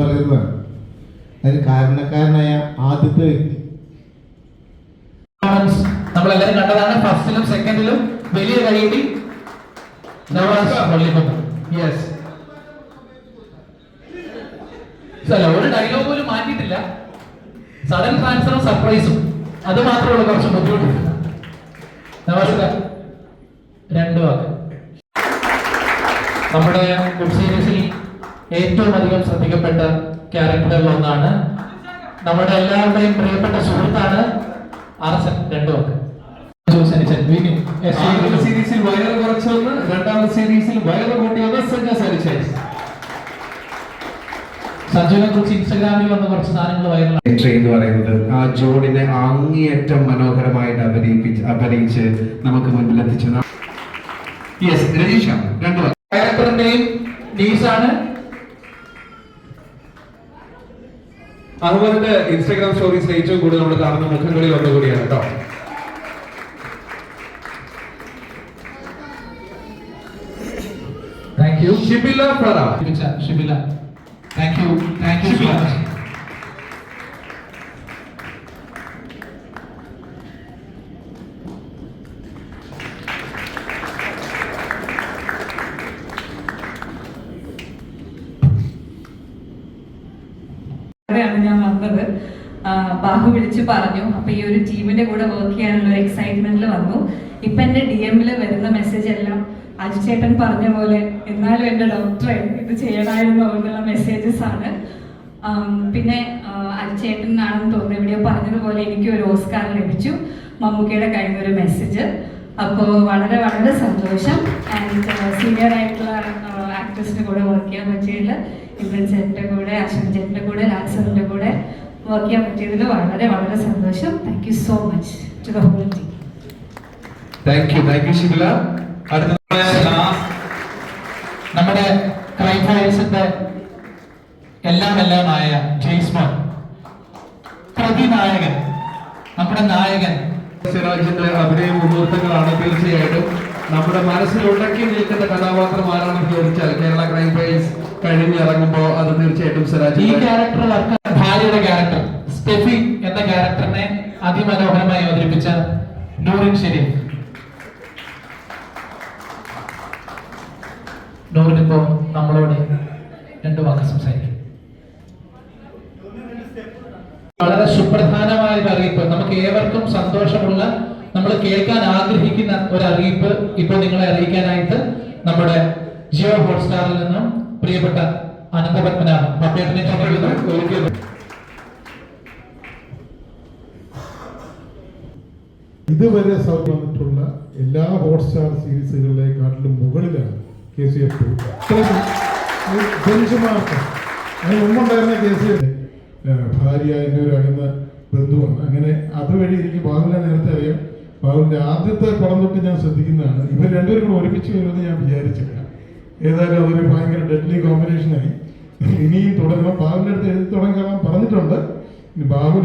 എന്ന് പറയുന്നതാണ് അതിന് കാരണക്കാരനായ ആദ്യത്തെ വ്യക്തി. നമ്മളെല്ലാരും കണ്ടതാണ്. ഫസ്റ്റിലും സെക്കൻഡിലും വലിയ കൈയിടി യെസ് അല്ല ഒരു ഡയലോഗ് പോലും മാറ്റിയിട്ടില്ല. സഡൻ ട്രാൻസ്ഫറും സർപ്രൈസും അത് മാത്രമേ ഉള്ളൂ കുറച്ച് ബുദ്ധിമുട്ട്. നവാസ് രണ്ട് വാക്ക്. നമ്മുടെ വെബ് സീരീസിൽ ഏറ്റവും അധികം ശ്രദ്ധിക്കപ്പെട്ട ക്യാരക്ടറുകളിൽ ഒന്നാണ് നമ്മുടെ എല്ലാവരുടെയും പ്രിയപ്പെട്ട സുഹൃത്താണ് അർസൻ രണ്ടു വാക്ക് സനിച്ചൻ എസ് സീരീസിൽ വയറ് കുറച്ചു വന്ന് രണ്ടാമത്തെ സീരീസിൽ വയറ് കൂട്ടി വന്ന് സഞ്ജ സഞ്ജുവിനെ കുറിച്ച് ഇൻസ്റ്റാഗ്രാമിൽ വന്ന കുറച്ച് സാധനങ്ങൾ വൈറലാണ് എൻട്രി എന്ന് പറയുന്നത് ആ ജോഡിനെ അങ്ങേയറ്റം മനോഹരമായിട്ട് അഭിനയിപ്പിച്ച് അഭിനയിച്ച് നമുക്ക് മുൻപിൽ എത്തിച്ചു. യെസ് രജീഷ രണ്ടു വാക്ക്. ഡയറക്ടറിന്റെയും നീസാണ് അഹമ്മദിന്റെ ഇൻസ്റ്റാഗ്രാം സ്റ്റോറീസിൽ ഏറ്റവും കൂടുതൽ നമ്മൾ കാണുന്ന മുഖങ്ങളിൽ ഒന്നുകൂടിയാണ് കേട്ടോ thank Shibila Fara Shibila thank you thank you so much ആണ് ഞാൻ വന്നത്. ബാഹു വിളിച്ചു പറഞ്ഞു. അപ്പൊ ഈ ഒരു ടീമിന്റെ കൂടെ വർക്ക് ചെയ്യാനുള്ള ഒരു എക്സൈറ്റ്മെന്റിൽ വന്നു. ഇപ്പൊ എന്റെ ഡി എമ്മിൽ വരുന്ന മെസ്സേജ് എല്ലാം അജു ചേട്ടൻ പറഞ്ഞ പോലെ എന്നാലും എന്റെ ഡോക്ടറെ ഇത് ചെയ്യണമായിരുന്നു എന്നുള്ള മെസ്സേജസ് ആണ്. പിന്നെ ആ, ആണെന്ന് ചേട്ടനാണെന്ന് തോന്നുന്നു എവിടെയോ പറഞ്ഞതുപോലെ എനിക്ക് ഒരു ഓസ്കാർ ലഭിച്ചു. മമ്മൂക്കയുടെ കയ്യിൽ ഒരു മെസ്സേജ് അപ്പോൾ വളരെ വളരെ സന്തോഷം. ആൻഡ് സീനിയർ ആയിട്ടുള്ള ആക്ട്രസിന്റെ കൂടെ വർക്ക് ചെയ്യാൻ പറ്റിയതിൽ ഇന്ദ്രൻ ചേട്ടന്റെ കൂടെ അശ്വൻ ചേട്ടന്റെ കൂടെ രാജസറിന്റെ കൂടെ വർക്ക് ചെയ്യാൻ പറ്റിയതിൽ വളരെ വളരെ സന്തോഷം. Thank you so much to the whole team thank you thank you Shikhala അടുത്ത നമ്മുടെ ക്രൈം ഫയൽസിന്റെ എല്ലാം എല്ലാമായ ജെയ്സ്മോൻ പ്രതിനായകൻ നമ്മുടെ നായകൻ. സിറാജിന്റെ അഭിനയ മുഹൂർത്തങ്ങളാണ് തീർച്ചയായിട്ടും നമ്മുടെ മനസ്സിൽ ഉടക്കി നിൽക്കുന്ന കഥാപാത്രം ആരാണെന്ന് ചോദിച്ചാൽ കേരള കഴിഞ്ഞിറങ്ങുമ്പോൾ അത് തീർച്ചയായിട്ടും ഈ ക്യാരക്ടർ ഭാര്യയുടെ ക്യാരക്ടർ സ്റ്റെഫി എന്ന ക്യാരക്ടറിനെ അതിമനോഹരമായി അവതരിപ്പിച്ച നൂറിൻ ഷെരീഫ്. നൂറിനിപ്പോ നമ്മളോട് രണ്ടു വാക്ക് സംസാരിക്കും. വളരെ സുപ്രധാനമായ ഒരു അറിയിപ്പ്. നമുക്ക് ഏവർക്കും സന്തോഷമുള്ള നമ്മൾ കേൾക്കാൻ ആഗ്രഹിക്കുന്ന ഒരു അറിയിപ്പ് ഇപ്പോൾ നിങ്ങളെ അറിയിക്കാനായിട്ട് നമ്മുടെ ജിയോ ഹോട്ട്സ്റ്റാറിൽ നിന്നും പ്രിയപ്പെട്ട അനന്തപത്മനാഭൻ. ക്ഷണിക്കുന്നു. ഇതുവരെ സൗത്ത് എല്ലാ ഹോട്ട്സ്റ്റാർ സീരീസുകളിലേക്കാട്ടിലും മുകളിലാണ് K C F benchmark മുമ്പുണ്ടായിരുന്ന കെ സി എഫ് ഭാര്യ എന്റെ ഒരു അകന്ന ബന്ധുവാണ്. അങ്ങനെ അതുവഴി എനിക്ക് ബാഹുലിനെ നേരത്തെ അറിയാം. ബാബുവിന്റെ ആദ്യത്തെ പടം തൊട്ട് ഞാൻ ശ്രദ്ധിക്കുന്നതാണ്. ഇവർ രണ്ടുപേരും കൂടെ ഒരുമിച്ച് വരുമെന്ന് ഞാൻ വിചാരിച്ചില്ല ഏതായാലും അതൊരു ഭയങ്കര ഡെഡ്ലി കോമ്പിനേഷനായി ഇനിയും തുടരണം. ബാബുവിന്റെ അടുത്ത് എഴുതി തുടങ്ങാൻ പറഞ്ഞിട്ടുണ്ട്. ഇനി ബാബു